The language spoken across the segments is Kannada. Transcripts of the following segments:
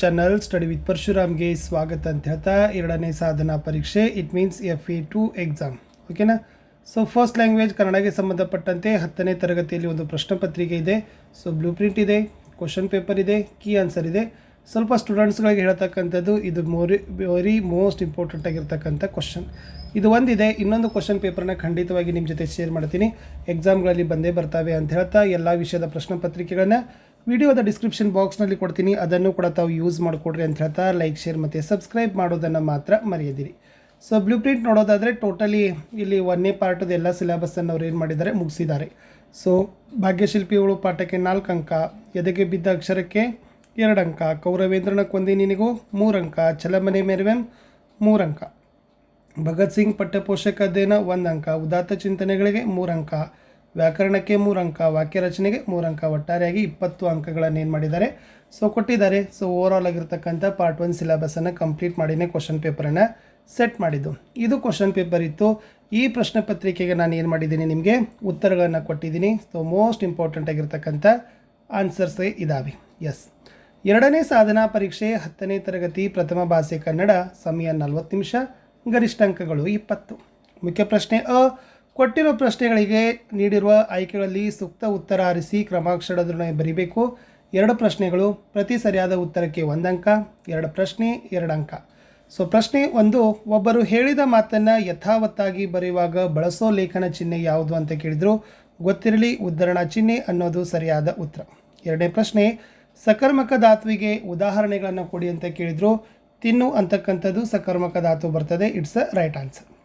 ಚಾನಲ್ ಸ್ಟಡಿ ವಿತ್ ಪರಶುರಾಮ್ಗೆ ಸ್ವಾಗತ ಅಂತ ಹೇಳ್ತಾ ಎರಡನೇ ಸಾಧನಾ ಪರೀಕ್ಷೆ it means F A two exam ಓಕೆನಾ ಸೊ ಫಸ್ಟ್ ಲ್ಯಾಂಗ್ವೇಜ್ ಕನ್ನಡಕ್ಕೆ ಸಂಬಂಧಪಟ್ಟಂತೆ ಹತ್ತನೇ ತರಗತಿಯಲ್ಲಿ ಒಂದು ಪ್ರಶ್ನೆ ಪತ್ರಿಕೆ ಇದೆ. ಸೊ ಬ್ಲೂ ಪ್ರಿಂಟ್ ಇದೆ ಕ್ವಶನ್ ಪೇಪರ್ ಇದೆ ಕೀ ಆನ್ಸರ್ ಇದೆ. ಸ್ವಲ್ಪ ಸ್ಟೂಡೆಂಟ್ಸ್ಗಳಿಗೆ ಹೇಳ್ತಕ್ಕಂಥದ್ದು, ಇದು ಮೋರಿ ವೆರಿ ಮೋಸ್ಟ್ ಇಂಪಾರ್ಟೆಂಟ್ ಆಗಿರ್ತಕ್ಕಂಥ ಕ್ವಶನ್ ಇದು ಒಂದಿದೆ, ಇನ್ನೊಂದು ಕ್ವಶನ್ ಪೇಪರ್ನ ಖಂಡಿತವಾಗಿ ನಿಮ್ಮ ಜೊತೆ ಶೇರ್ ಮಾಡ್ತೀನಿ. ಎಕ್ಸಾಮ್ಗಳಲ್ಲಿ ಬಂದೇ ಬರ್ತವೆ ಅಂತ ಹೇಳ್ತಾ, ಎಲ್ಲ ವಿಷಯದ ಪ್ರಶ್ನೆ ಪತ್ರಿಕೆಗಳನ್ನ ವಿಡಿಯೋದ ಡಿಸ್ಕ್ರಿಪ್ಷನ್ ಬಾಕ್ಸ್ನಲ್ಲಿ ಕೊಡ್ತೀನಿ. ಅದನ್ನು ಕೂಡ ತಾವು ಯೂಸ್ ಮಾಡಿಕೊಡ್ರಿ ಅಂತ ಹೇಳ್ತಾ ಲೈಕ್ ಶೇರ್ ಮತ್ತು ಸಬ್ಸ್ಕ್ರೈಬ್ ಮಾಡೋದನ್ನು ಮಾತ್ರ ಮರೆಯದಿರಿ. ಸೊ ಬ್ಲೂ ಪ್ರಿಂಟ್ ನೋಡೋದಾದರೆ ಟೋಟಲಿ ಇಲ್ಲಿ ಒಂದನೇ ಪಾರ್ಟದ ಎಲ್ಲ ಸಿಲೆಬಸ್ಸನ್ನು ಅವ್ರು ಏನು ಮಾಡಿದ್ದಾರೆ, ಮುಗಿಸಿದ್ದಾರೆ. ಸೊ ಭಾಗ್ಯಶಿಲ್ಪಿಗಳು ಪಾಠಕ್ಕೆ ನಾಲ್ಕು ಅಂಕ, ಎದೆಗೆ ಬಿದ್ದ ಅಕ್ಷರಕ್ಕೆ ಎರಡು ಅಂಕ, ಕೌರವೇಂದ್ರನ ಕೊಂದಿ ನಿನಗೂ ಮೂರು ಅಂಕ, ಚಲಮನೆ ಮೆರವೆಂ ಮೂರು ಅಂಕ. ಭಗತ್ ಸಿಂಗ್ ಪಠ್ಯಪೋಷಕ ಅಧ್ಯಯನ ಒಂದು ಅಂಕ, ಉದಾತ್ತ ಚಿಂತನೆಗಳಿಗೆ ಮೂರು ಅಂಕ ವ್ಯಾಕರಣಕ್ಕೆ ಮೂರು ಅಂಕ, ವಾಕ್ಯ ರಚನೆಗೆ ಮೂರು ಅಂಕ, ಒಟ್ಟಾರೆಯಾಗಿ ಇಪ್ಪತ್ತು ಅಂಕಗಳನ್ನು ಏನು ಮಾಡಿದ್ದಾರೆ? ಸೊ ಕೊಟ್ಟಿದ್ದಾರೆ. ಸೊ ಓವರ್ ಆಲ್ ಆಗಿರ್ತಕ್ಕಂಥ ಪಾರ್ಟ್ ಒನ್ ಸಿಲೆಬಸನ್ನು ಕಂಪ್ಲೀಟ್ ಮಾಡಿನೇ ಕ್ವಶನ್ ಪೇಪರನ್ನು ಸೆಟ್ ಮಾಡಿದ್ದು. ಇದು ಕ್ವಶನ್ ಪೇಪರ್ ಇತ್ತು. ಈ ಪ್ರಶ್ನೆ ಪತ್ರಿಕೆಗೆ ನಾನು ಏನು ಮಾಡಿದ್ದೀನಿ ನಿಮಗೆ? ಉತ್ತರಗಳನ್ನು ಕೊಟ್ಟಿದ್ದೀನಿ. ಸೊ ಮೋಸ್ಟ್ ಇಂಪಾರ್ಟೆಂಟ್ ಆಗಿರ್ತಕ್ಕಂಥ ಆನ್ಸರ್ಸೇ ಇದ್ದಾವೆ ಎಸ್ ಎರಡನೇ ಸಾಧನಾ ಪರೀಕ್ಷೆ ಹತ್ತನೇ ತರಗತಿ ಪ್ರಥಮ ಭಾಷೆ ಕನ್ನಡ, ಸಮಯ ನಲವತ್ತು ನಿಮಿಷ, ಗರಿಷ್ಠ ಅಂಕಗಳು ಇಪ್ಪತ್ತು. ಮುಖ್ಯ ಪ್ರಶ್ನೆ ಅ ಕೊಟ್ಟಿರೋ ಪ್ರಶ್ನೆಗಳಿಗೆ ನೀಡಿರುವ ಆಯ್ಕೆಗಳಲ್ಲಿ ಸೂಕ್ತ ಉತ್ತರ ಆರಿಸಿ ಕ್ರಮಾಕ್ಷರದೊಡನೆ ಬರೀಬೇಕು. ಎರಡು ಪ್ರಶ್ನೆಗಳು ಪ್ರತಿ ಸರಿಯಾದ ಉತ್ತರಕ್ಕೆ ಒಂದು ಅಂಕ ಎರಡು ಪ್ರಶ್ನೆ, ಎರಡು ಅಂಕ. ಸೊ ಪ್ರಶ್ನೆ ಒಂದು, ಒಬ್ಬರು ಹೇಳಿದ ಮಾತನ್ನು ಯಥಾವತ್ತಾಗಿ ಬರೆಯುವಾಗ ಬಳಸೋ ಲೇಖನ ಚಿಹ್ನೆ ಯಾವುದು ಅಂತ ಕೇಳಿದರು. ಗೊತ್ತಿರಲಿ, ಉದ್ಧರಣ ಚಿಹ್ನೆ ಅನ್ನೋದು ಸರಿಯಾದ ಉತ್ತರ. ಎರಡನೇ ಪ್ರಶ್ನೆ, ಸಕರ್ಮಕ ಧಾತುವಿಗೆ ಉದಾಹರಣೆಗಳನ್ನು ಕೊಡಿ ಅಂತ ಕೇಳಿದರು. ತಿನ್ನು ಅಂತಕ್ಕಂಥದ್ದು ಸಕರ್ಮಕ ಧಾತು ಬರ್ತದೆ. ಇಟ್ಸ್ ಅ ರೈಟ್ ಆನ್ಸರ್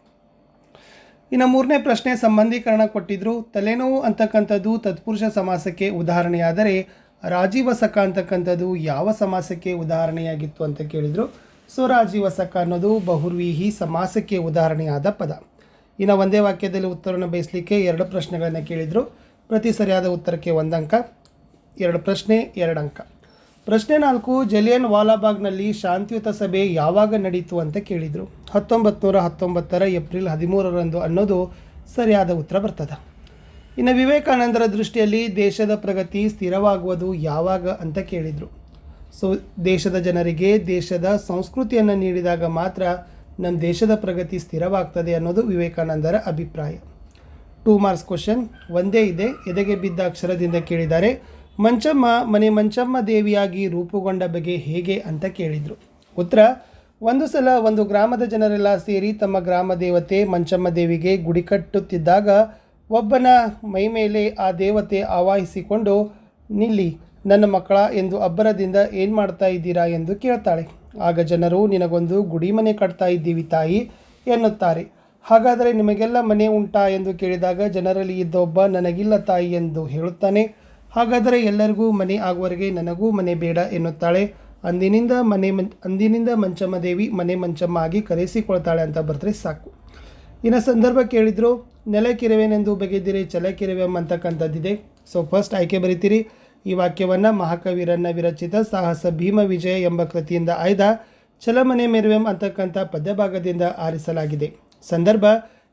ಇನ್ನು ಮೂರನೇ ಪ್ರಶ್ನೆ, ಸಂಬಂಧೀಕರಣ ಕೊಟ್ಟಿದ್ರು. ತಲೆನೋವು ಅಂತಕ್ಕಂಥದ್ದು ತತ್ಪುರುಷ ಸಮಾಸಕ್ಕೆ ಉದಾಹರಣೆಯಾದರೆ ರಾಜೀವಸಕ ಅಂತಕ್ಕಂಥದ್ದು ಯಾವ ಸಮಾಸಕ್ಕೆ ಉದಾಹರಣೆಯಾಗಿತ್ತು ಅಂತ ಕೇಳಿದರು. ಸೊ, ರಾಜೀವಸಕ ಅನ್ನೋದು ಬಹುರ್ವೀಹಿ ಸಮಾಸಕ್ಕೆ ಉದಾಹರಣೆಯಾದ ಪದ. ಇನ್ನು ಒಂದೇ ವಾಕ್ಯದಲ್ಲಿ ಉತ್ತರವನ್ನು ಬಯಸಲಿಕ್ಕೆ ಎರಡು ಪ್ರಶ್ನೆಗಳನ್ನು ಕೇಳಿದರು. ಪ್ರತಿ ಸರಿಯಾದ ಉತ್ತರಕ್ಕೆ ಒಂದು ಅಂಕ ಎರಡು ಪ್ರಶ್ನೆ ಎರಡು ಅಂಕ ಪ್ರಶ್ನೆ ನಾಲ್ಕು, ಜಲಿಯನ್ ವಾಲಾಬಾಗ್ನಲ್ಲಿ ಶಾಂತಿಯುತ ಸಭೆ ಯಾವಾಗ ನಡೆಯಿತು ಅಂತ ಕೇಳಿದರು. ಹತ್ತೊಂಬತ್ತು ನೂರ ಹತ್ತೊಂಬತ್ತರ ಏಪ್ರಿಲ್ ಹದಿಮೂರರಂದು ಅನ್ನೋದು ಸರಿಯಾದ ಉತ್ತರ ಬರ್ತದೆ. ಇನ್ನು ವಿವೇಕಾನಂದರ ದೃಷ್ಟಿಯಲ್ಲಿ ದೇಶದ ಪ್ರಗತಿ ಸ್ಥಿರವಾಗುವುದು ಯಾವಾಗ ಅಂತ ಕೇಳಿದರು. ಸೊ, ದೇಶದ ಜನರಿಗೆ ದೇಶದ ಸಂಸ್ಕೃತಿಯನ್ನು ನೀಡಿದಾಗ ಮಾತ್ರ ನಮ್ಮ ದೇಶದ ಪ್ರಗತಿ ಸ್ಥಿರವಾಗ್ತದೆ ಅನ್ನೋದು ವಿವೇಕಾನಂದರ ಅಭಿಪ್ರಾಯ. ಟೂ ಮಾರ್ಕ್ಸ್ ಕ್ವಶನ್, ಒಂದೇ ಇದೆ, ಎದೆಗೆ ಬಿದ್ದ ಅಕ್ಷರದಿಂದ ಕೇಳಿದ್ದಾರೆ. ಮಂಚಮ್ಮ ಮನೆ ಮಂಚಮ್ಮ ದೇವಿಯಾಗಿ ರೂಪುಗೊಂಡ ಬಗೆ ಹೇಗೆ ಅಂತ ಕೇಳಿದರು. ಉತ್ತರ ಒಂದು ಸಲ ಒಂದು ಗ್ರಾಮದ ಜನರೆಲ್ಲ ಸೇರಿ ತಮ್ಮ ಗ್ರಾಮ ದೇವತೆ ಮಂಚಮ್ಮ ದೇವಿಗೆ ಗುಡಿ ಕಟ್ಟುತ್ತಿದ್ದಾಗ ಒಬ್ಬನ ಮೈ ಮೇಲೆ ಆ ದೇವತೆ ಆವಾಹಿಸಿಕೊಂಡು, ನಿಲ್ಲಿ, ನನ್ನ ಮಕ್ಕಳ ಎಂದು ಅಬ್ಬರದಿಂದ ಏನು ಮಾಡ್ತಾ ಇದ್ದೀರಾ ಎಂದು ಕೇಳ್ತಾಳೆ. ಆಗ ಜನರು, ನಿನಗೊಂದು ಗುಡಿ ಮನೆ ಕಟ್ತಾ ಇದ್ದೀವಿ ತಾಯಿ ಎನ್ನುತ್ತಾರೆ. ಹಾಗಾದರೆ ನಿಮಗೆಲ್ಲ ಮನೆ ಉಂಟಾ ಎಂದು ಕೇಳಿದಾಗ ಜನರಲ್ಲಿ ಇದ್ದ ಒಬ್ಬ, ನನಗಿಲ್ಲ ತಾಯಿ ಎಂದು ಹೇಳುತ್ತಾನೆ. ಹಾಗಾದರೆ ಎಲ್ಲರಿಗೂ ಮನೆ ಆಗುವವರೆಗೆ ನನಗೂ ಮನೆ ಬೇಡ ಎನ್ನುತ್ತಾಳೆ. ಅಂದಿನಿಂದ ಮನೆ ಮಂ ಅಂದಿನಿಂದ ಮಂಚಮ್ಮ ದೇವಿ ಮನೆ ಮಂಚಮ್ಮ ಆಗಿ ಕರೆಸಿಕೊಳ್ತಾಳೆ ಅಂತ ಬರೆದ್ರೆ ಸಾಕು. ಇನ್ನು ಸಂದರ್ಭ ಕೇಳಿದ್ರು ನೆಲಕಿರುವೆನೆಂದು ಬಗೆದಿರಿ ಛಲಕಿರುವೆಂ ಅಂತಕ್ಕಂಥದ್ದಿದೆ. ಸೊ ಫಸ್ಟ್ ಆಯ್ಕೆ ಬರಿತೀರಿ. ಈ ವಾಕ್ಯವನ್ನು ಮಹಾಕವಿರನ್ನ ವಿರಚಿತ ಸಾಹಸ ಭೀಮ ವಿಜಯ ಎಂಬ ಕೃತಿಯಿಂದ ಆಯ್ದ ಚಲಮನೆ ಮೆರುವೆಂ ಅಂತಕ್ಕಂಥ ಪದ್ಯಭಾಗದಿಂದ ಆರಿಸಲಾಗಿದೆ. ಸಂದರ್ಭ,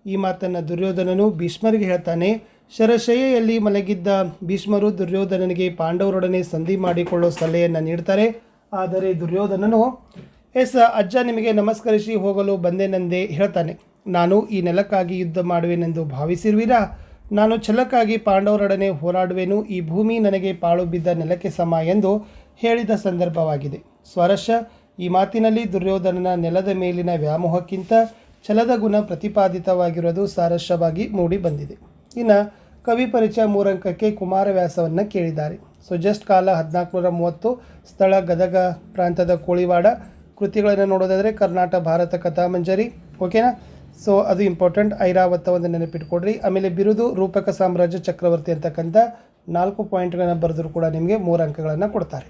ಈ ಮಾತನ್ನು ದುರ್ಯೋಧನನು ಭೀಷ್ಮರಿಗೆ ಹೇಳ್ತಾನೆ ಶರಶಯ್ಯಲ್ಲಿ ಮಲಗಿದ್ದ ಭೀಷ್ಮರು ದುರ್ಯೋಧನನಿಗೆ ಪಾಂಡವರೊಡನೆ ಸಂಧಿ ಮಾಡಿಕೊಳ್ಳೋ ಸಲಹೆಯನ್ನು ನೀಡ್ತಾರೆ. ಆದರೆ ದುರ್ಯೋಧನನು, ಎಸ್ ಅಜ್ಜ, ನಿಮಗೆ ನಮಸ್ಕರಿಸಿ ಹೋಗಲು ಬಂದೆನೆಂದೇ ಹೇಳ್ತಾನೆ. ನಾನು ಈ ನೆಲಕ್ಕಾಗಿ ಯುದ್ಧ ಮಾಡುವೆನೆಂದು ಭಾವಿಸಿರುವಿರಾ? ನಾನು ಛಲಕ್ಕಾಗಿ ಪಾಂಡವರೊಡನೆ ಹೋರಾಡುವೆನು. ಈ ಭೂಮಿ ನನಗೆ ಪಾಳು ಬಿದ್ದ ನೆಲಕ್ಕೆ ಸಮ ಎಂದು ಹೇಳಿದ ಸಂದರ್ಭವಾಗಿದೆ. ಸ್ವರಶ, ಈ ಮಾತಿನಲ್ಲಿ ದುರ್ಯೋಧನನ ನೆಲದ ಮೇಲಿನ ವ್ಯಾಮೋಹಕ್ಕಿಂತ ಛಲದ ಗುಣ ಪ್ರತಿಪಾದಿತವಾಗಿರೋದು ಸಾರಸ್ಯವಾಗಿ ಮೂಡಿ ಬಂದಿದೆ ಇನ್ನು ಕವಿ ಪರಿಚಯ ಮೂರಂಕಕ್ಕೆ ಕುಮಾರವ್ಯಾಸವನ್ನು ಕೇಳಿದ್ದಾರೆ. ಸೊ ಜಸ್ಟ್ ಕಾಲ ಹದಿನಾಲ್ಕುನೂರ ಮೂವತ್ತು ಸ್ಥಳ ಗದಗ ಪ್ರಾಂತದ ಕೋಳಿವಾಡ. ಕೃತಿಗಳನ್ನು ನೋಡೋದಾದರೆ ಕರ್ನಾಟಕ ಭಾರತ ಕಥಾಮಂಜರಿ ಓಕೆನಾ ಸೊ ಅದು ಇಂಪಾರ್ಟೆಂಟ್ ಐರಾವತ ಒಂದು ನೆನಪಿಟ್ಕೊಡ್ರಿ. ಆಮೇಲೆ ಬಿರುದು ರೂಪಕ ಸಾಮ್ರಾಜ್ಯ ಚಕ್ರವರ್ತಿ ಅಂತಕ್ಕಂಥ ನಾಲ್ಕು ಪಾಯಿಂಟ್ಗಳನ್ನು ಬರೆದರೂ ಕೂಡ ನಿಮಗೆ ಮೂರು ಅಂಕಗಳನ್ನು ಕೊಡ್ತಾರೆ.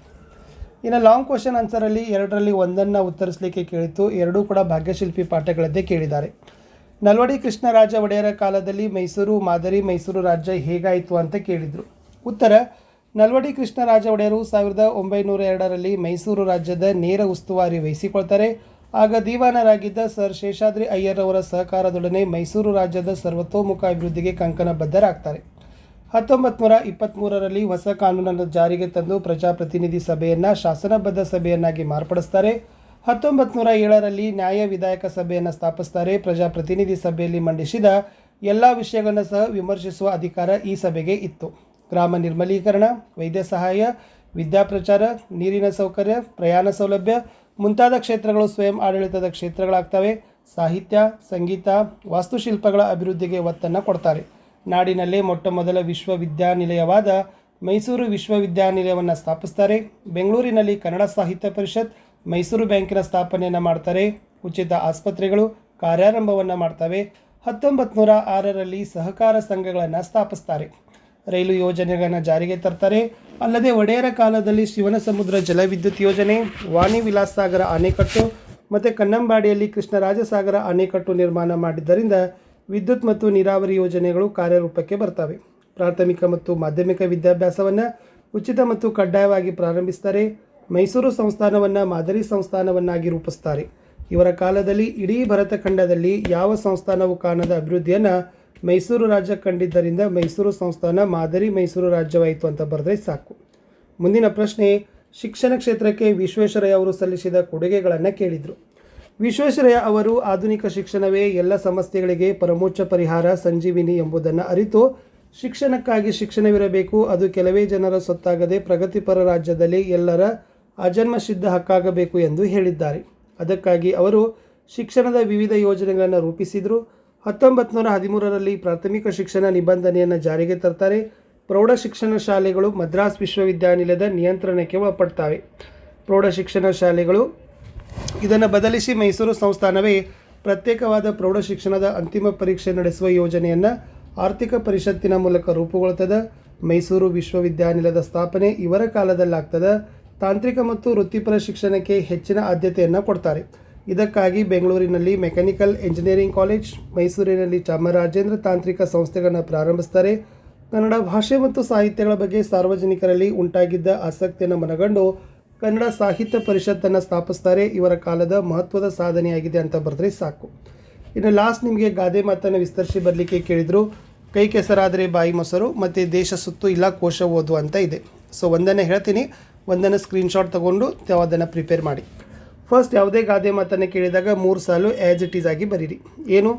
ಇನ್ನು ಲಾಂಗ್ ಕ್ವಶನ್ ಆನ್ಸರಲ್ಲಿ ಎರಡರಲ್ಲಿ ಒಂದನ್ನು ಉತ್ತರಿಸಲಿಕ್ಕೆ ಕೇಳಿತ್ತು ಎರಡೂ ಕೂಡ ಭಾಗ್ಯಶಿಲ್ಪಿ ಪಾಠಗಳದ್ದೇ ಕೇಳಿದ್ದಾರೆ. ನಲ್ವಡಿ ಕೃಷ್ಣರಾಜ ಒಡೆಯರ ಕಾಲದಲ್ಲಿ ಮೈಸೂರು, ಮಾದರಿ ಮೈಸೂರು ರಾಜ್ಯ ಹೇಗಾಯಿತು ಅಂತ ಕೇಳಿದರು. ಉತ್ತರ, ನಲ್ವಡಿ ಕೃಷ್ಣರಾಜ ಒಡೆಯರು ಸಾವಿರದ ಒಂಬೈನೂರ ಎರಡರಲ್ಲಿ ಮೈಸೂರು ರಾಜ್ಯದ ನೇರ ಉಸ್ತುವಾರಿ ವಹಿಸಿಕೊಳ್ತಾರೆ. ಆಗ ದಿವಾನರಾಗಿದ್ದ ಸರ್ ಶೇಷಾದ್ರಿ ಅಯ್ಯರ್ ಅವರ ಸಹಕಾರದೊಡನೆ ಮೈಸೂರು ರಾಜ್ಯದ ಸರ್ವತೋಮುಖ ಅಭಿವೃದ್ಧಿಗೆ ಕಂಕಣಬದ್ಧರಾಗ್ತಾರೆ. ಹತ್ತೊಂಬತ್ತು ನೂರ ಇಪ್ಪತ್ತ್ಮೂರರಲ್ಲಿ ಹೊಸ ಕಾನೂನನ್ನು ಜಾರಿಗೆ ತಂದು ಪ್ರಜಾಪ್ರತಿನಿಧಿ ಸಭೆಯನ್ನು ಶಾಸನಬದ್ಧ ಸಭೆಯನ್ನಾಗಿ ಮಾರ್ಪಡಿಸ್ತಾರೆ. ಹತ್ತೊಂಬತ್ತು ನೂರ ಏಳರಲ್ಲಿ ನ್ಯಾಯ ವಿಧಾಯಕ ಸಭೆಯನ್ನು ಸ್ಥಾಪಿಸ್ತಾರೆ. ಪ್ರಜಾಪ್ರತಿನಿಧಿ ಸಭೆಯಲ್ಲಿ ಮಂಡಿಸಿದ ಎಲ್ಲ ವಿಷಯಗಳನ್ನು ಸಹ ವಿಮರ್ಶಿಸುವ ಅಧಿಕಾರ ಈ ಸಭೆಗೆ ಇತ್ತು. ಗ್ರಾಮ ನಿರ್ಮಲೀಕರಣ, ವೈದ್ಯ ಸಹಾಯ ವಿದ್ಯಾಪ್ರಚಾರ ನೀರಿನ ಸೌಕರ್ಯ, ಪ್ರಯಾಣ ಸೌಲಭ್ಯ, ಮುಂತಾದ ಕ್ಷೇತ್ರಗಳು ಸ್ವಯಂ ಆಡಳಿತದ ಕ್ಷೇತ್ರಗಳಾಗ್ತವೆ. ಸಾಹಿತ್ಯ, ಸಂಗೀತ, ವಾಸ್ತುಶಿಲ್ಪಗಳ ಅಭಿವೃದ್ಧಿಗೆ ಒತ್ತನ್ನು ಕೊಡ್ತಾರೆ. ನಾಡಿನಲ್ಲೇ ಮೊಟ್ಟ ಮೊದಲ ವಿಶ್ವವಿದ್ಯಾನಿಲಯವಾದ ಮೈಸೂರು ವಿಶ್ವವಿದ್ಯಾನಿಲಯವನ್ನು ಸ್ಥಾಪಿಸ್ತಾರೆ. ಬೆಂಗಳೂರಿನಲ್ಲಿ ಕನ್ನಡ ಸಾಹಿತ್ಯ ಪರಿಷತ್ ಮೈಸೂರು ಬ್ಯಾಂಕಿನ ಸ್ಥಾಪನೆಯನ್ನು ಮಾಡ್ತಾರೆ. ಉಚಿತ ಆಸ್ಪತ್ರೆಗಳು ಕಾರ್ಯಾರಂಭವನ್ನು ಮಾಡ್ತವೆ. ಹತ್ತೊಂಬತ್ತು ನೂರ ಆರರಲ್ಲಿ ಸಹಕಾರ ಸಂಘಗಳನ್ನು ಸ್ಥಾಪಿಸ್ತಾರೆ. ರೈಲು ಯೋಜನೆಗಳನ್ನು ಜಾರಿಗೆ ತರ್ತಾರೆ. ಅಲ್ಲದೆ ಒಡೆಯರ ಕಾಲದಲ್ಲಿ ಶಿವನ ಸಮುದ್ರ ಜಲವಿದ್ಯುತ್ ಯೋಜನೆ, ವಾಣಿ ವಿಲಾಸ್ ಸಾಗರ ಅಣೆಕಟ್ಟು ಮತ್ತು ಕನ್ನಂಬಾಡಿಯಲ್ಲಿ ಕೃಷ್ಣರಾಜಸಾಗರ ಅಣೆಕಟ್ಟು ನಿರ್ಮಾಣ ಮಾಡಿದ್ದರಿಂದ ವಿದ್ಯುತ್ ಮತ್ತು ನೀರಾವರಿ ಯೋಜನೆಗಳು ಕಾರ್ಯರೂಪಕ್ಕೆ ಬರ್ತವೆ. ಪ್ರಾಥಮಿಕ ಮತ್ತು ಮಾಧ್ಯಮಿಕ ವಿದ್ಯಾಭ್ಯಾಸವನ್ನು ಉಚಿತ ಮತ್ತು ಕಡ್ಡಾಯವಾಗಿ ಪ್ರಾರಂಭಿಸ್ತಾರೆ. ಮೈಸೂರು ಸಂಸ್ಥಾನವನ್ನು ಮಾದರಿ ಸಂಸ್ಥಾನವನ್ನಾಗಿ ರೂಪಿಸ್ತಾರೆ. ಇವರ ಕಾಲದಲ್ಲಿ ಇಡೀ ಭರತ ಖಂಡದಲ್ಲಿ ಯಾವ ಸಂಸ್ಥಾನವು ಕಾಣದ ಅಭಿವೃದ್ಧಿಯನ್ನು ಮೈಸೂರು ರಾಜ್ಯ ಕಂಡಿದ್ದರಿಂದ ಮೈಸೂರು ಸಂಸ್ಥಾನ ಮಾದರಿ ಮೈಸೂರು ರಾಜ್ಯವಾಯಿತು ಅಂತ ಬರೆದ್ರೆ ಸಾಕು. ಮುಂದಿನ ಪ್ರಶ್ನೆ, ಶಿಕ್ಷಣ ಕ್ಷೇತ್ರಕ್ಕೆ ವಿಶ್ವೇಶ್ವರಯ್ಯ ಅವರು ಸಲ್ಲಿಸಿದ ಕೊಡುಗೆಗಳನ್ನು ಕೇಳಿದರು. ವಿಶ್ವೇಶ್ವರಯ್ಯ ಅವರು ಆಧುನಿಕ ಶಿಕ್ಷಣವೇ ಎಲ್ಲ ಸಮಸ್ಯೆಗಳಿಗೆ ಪರಮೋಚ್ಚ ಪರಿಹಾರ ಸಂಜೀವಿನಿ ಎಂಬುದನ್ನು ಅರಿತು ಶಿಕ್ಷಣಕ್ಕಾಗಿ ಶಿಕ್ಷಣವಿರಬೇಕು, ಅದು ಕೆಲವೇ ಜನರ ಸೊತ್ತಾಗದೆ ಪ್ರಗತಿಪರ ರಾಜ್ಯದಲ್ಲಿ ಎಲ್ಲರ ಅಜನ್ಮ ಸಿದ್ಧ ಹಕ್ಕಾಗಬೇಕು ಎಂದು ಹೇಳಿದ್ದಾರೆ. ಅದಕ್ಕಾಗಿ ಅವರು ಶಿಕ್ಷಣದ ವಿವಿಧ ಯೋಜನೆಗಳನ್ನು ರೂಪಿಸಿದರು. ಹತ್ತೊಂಬತ್ತು ನೂರ ಹದಿಮೂರರಲ್ಲಿ ಪ್ರಾಥಮಿಕ ಶಿಕ್ಷಣ ನಿಬಂಧನೆಯನ್ನು ಜಾರಿಗೆ ತರ್ತಾರೆ. ಪ್ರೌಢ ಶಿಕ್ಷಣ ಶಾಲೆಗಳು ಮದ್ರಾಸ್ ವಿಶ್ವವಿದ್ಯಾನಿಲಯದ ನಿಯಂತ್ರಣಕ್ಕೆ ಒಳಪಡ್ತವೆ. ಪ್ರೌಢ ಶಿಕ್ಷಣ ಶಾಲೆಗಳು ಇದನ್ನು ಬದಲಿಸಿ ಮೈಸೂರು ಸಂಸ್ಥಾನವೇ ಪ್ರತ್ಯೇಕವಾದ ಪ್ರೌಢ ಶಿಕ್ಷಣದ ಅಂತಿಮ ಪರೀಕ್ಷೆ ನಡೆಸುವ ಯೋಜನೆಯನ್ನು ಆರ್ಥಿಕ ಪರಿಷತ್ತಿನ ಮೂಲಕ ರೂಪುಗೊಳ್ತದೆ. ಮೈಸೂರು ವಿಶ್ವವಿದ್ಯಾನಿಲಯದ ಸ್ಥಾಪನೆ ಇವರ ಕಾಲದಲ್ಲಾಗ್ತದೆ. ತಾಂತ್ರಿಕ ಮತ್ತು ವೃತ್ತಿಪರ ಶಿಕ್ಷಣಕ್ಕೆ ಹೆಚ್ಚಿನ ಆದ್ಯತೆಯನ್ನು ಕೊಡ್ತಾರೆ. ಇದಕ್ಕಾಗಿ ಬೆಂಗಳೂರಿನಲ್ಲಿ ಮೆಕ್ಯಾನಿಕಲ್ ಇಂಜಿನಿಯರಿಂಗ್ ಕಾಲೇಜ್, ಮೈಸೂರಿನಲ್ಲಿ ಚಾಮರಾಜೇಂದ್ರ ತಾಂತ್ರಿಕ ಸಂಸ್ಥೆಗಳನ್ನು ಪ್ರಾರಂಭಿಸ್ತಾರೆ. ಕನ್ನಡ ಭಾಷೆ ಮತ್ತು ಸಾಹಿತ್ಯಗಳ ಬಗ್ಗೆ ಸಾರ್ವಜನಿಕರಲ್ಲಿ ಉಂಟಾಗಿದ್ದ ಆಸಕ್ತಿಯನ್ನು ಮನಗಂಡು ಕನ್ನಡ ಸಾಹಿತ್ಯ ಪರಿಷತ್ತನ್ನು ಸ್ಥಾಪಿಸ್ತಾರೆ. ಇವರ ಕಾಲದ ಮಹತ್ವದ ಸಾಧನೆಯಾಗಿದೆ ಅಂತ ಬರೆದ್ರೆ ಸಾಕು. ಇನ್ನು ಲಾಸ್ಟ್ ನಿಮಗೆ ಗಾದೆ ಮಾತನ್ನು ವಿಸ್ತರಿಸಿ ಬರಲಿಕ್ಕೆ ಕೇಳಿದರು. ಕೈ ಕೆಸರಾದರೆ ಬಾಯಿ ಮೊಸರು, ಮತ್ತು ದೇಶ ಸುತ್ತು ಇಲ್ಲ ಕೋಶ ಓದು ಅಂತ ಇದೆ. ಸೊ ಒಂದನ್ನೇ ಹೇಳ್ತೀನಿ. ಒಂದನ್ನು ಸ್ಕ್ರೀನ್ಶಾಟ್ ತೊಗೊಂಡು ಅದನ್ನು ಪ್ರಿಪೇರ್ ಮಾಡಿ. ಫಸ್ಟ್ ಯಾವುದೇ ಗಾದೆ ಮಾತನ್ನು ಕೇಳಿದಾಗ ಮೂರು ಸಾಲು ಆ್ಯಸ್ ಇಟ್ ಈಸ್ ಆಗಿ ಬರೀರಿ. ಏನು?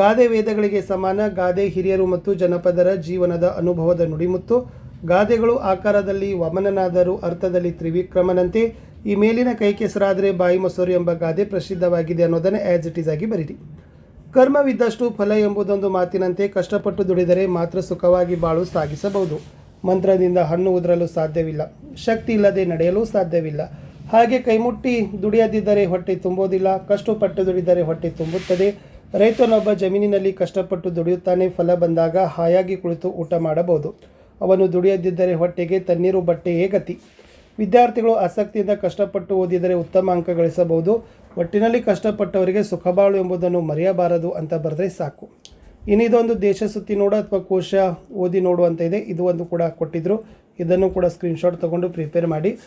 ಗಾದೆ ವೇದಗಳಿಗೆ ಸಮಾನ, ಗಾದೆ ಹಿರಿಯರು ಮತ್ತು ಜನಪದರ ಜೀವನದ ಅನುಭವದ ನುಡಿಮುತ್ತು, ಗಾದೆಗಳು ಆಕಾರದಲ್ಲಿ ವಮನನಾದರೂ ಅರ್ಥದಲ್ಲಿ ತ್ರಿವಿಕ್ರಮನಂತೆ, ಈ ಮೇಲಿನ ಕೈ ಕೆಸರಾದರೆ ಬಾಯಿ ಮೊಸರು ಎಂಬ ಗಾದೆ ಪ್ರಸಿದ್ಧವಾಗಿದೆ ಅನ್ನೋದನ್ನು ಆ್ಯಸ್ ಇಟ್ ಈಸ್ ಆಗಿ ಬರೀರಿ. ಕರ್ಮವಿದ್ದಷ್ಟು ಫಲ ಎಂಬುದೊಂದು ಮಾತಿನಂತೆ ಕಷ್ಟಪಟ್ಟು ದುಡಿದರೆ ಮಾತ್ರ ಸುಖವಾಗಿ ಬಾಳು ಸಾಗಿಸಬಹುದು. ಮಂತ್ರದಿಂದ ಹಣ್ಣು ಉದರಲು ಸಾಧ್ಯವಿಲ್ಲ. ಶಕ್ತಿ ಇಲ್ಲದೆ ನಡೆಯಲು ಸಾಧ್ಯವಿಲ್ಲ. ಹಾಗೆ ಕೈಮುಟ್ಟಿ ದುಡಿಯದಿದ್ದರೆ ಹೊಟ್ಟೆ ತುಂಬೋದಿಲ್ಲ, ಕಷ್ಟಪಟ್ಟು ದುಡಿದರೆ ಹೊಟ್ಟೆ ತುಂಬುತ್ತದೆ. ರೈತನೊಬ್ಬ ಜಮೀನಿನಲ್ಲಿ ಕಷ್ಟಪಟ್ಟು ದುಡಿಯುತ್ತಾನೆ, ಫಲ ಬಂದಾಗ ಹಾಯಾಗಿ ಕುಳಿತು ಊಟ ಮಾಡಬಹುದು. ಅವನು ದುಡಿಯದಿದ್ದರೆ ಹೊಟ್ಟೆಗೆ ತಣ್ಣೀರು, ಬಟ್ಟೆಯೇ ಗತಿ. ವಿದ್ಯಾರ್ಥಿಗಳು ಆಸಕ್ತಿಯಿಂದ ಕಷ್ಟಪಟ್ಟು ಓದಿದರೆ ಉತ್ತಮ ಅಂಕ ಗಳಿಸಬಹುದು. ಒಟ್ಟಿನಲ್ಲಿ ಕಷ್ಟಪಟ್ಟವರಿಗೆ ಸುಖಬಾಳು ಎಂಬುದನ್ನು ಮರೆಯಬಾರದು ಅಂತ ಬರೆದ್ರೆ ಸಾಕು. ಇನ್ನು ಇದೊಂದು ದೇಶ ಸುತ್ತಿ ನೋಡು ಅಥವಾ ಕೋಶ ಓದಿ ನೋಡು ಅಂತ ಇದೆ. ಇದು ಒಂದು ಕೂಡ ಕೊಟ್ಟಿದ್ರು. ಇದನ್ನು ಕೂಡ ಸ್ಕ್ರೀನ್ಶಾಟ್ ತೊಗೊಂಡು ಪ್ರಿಪೇರ್ ಮಾಡಿ.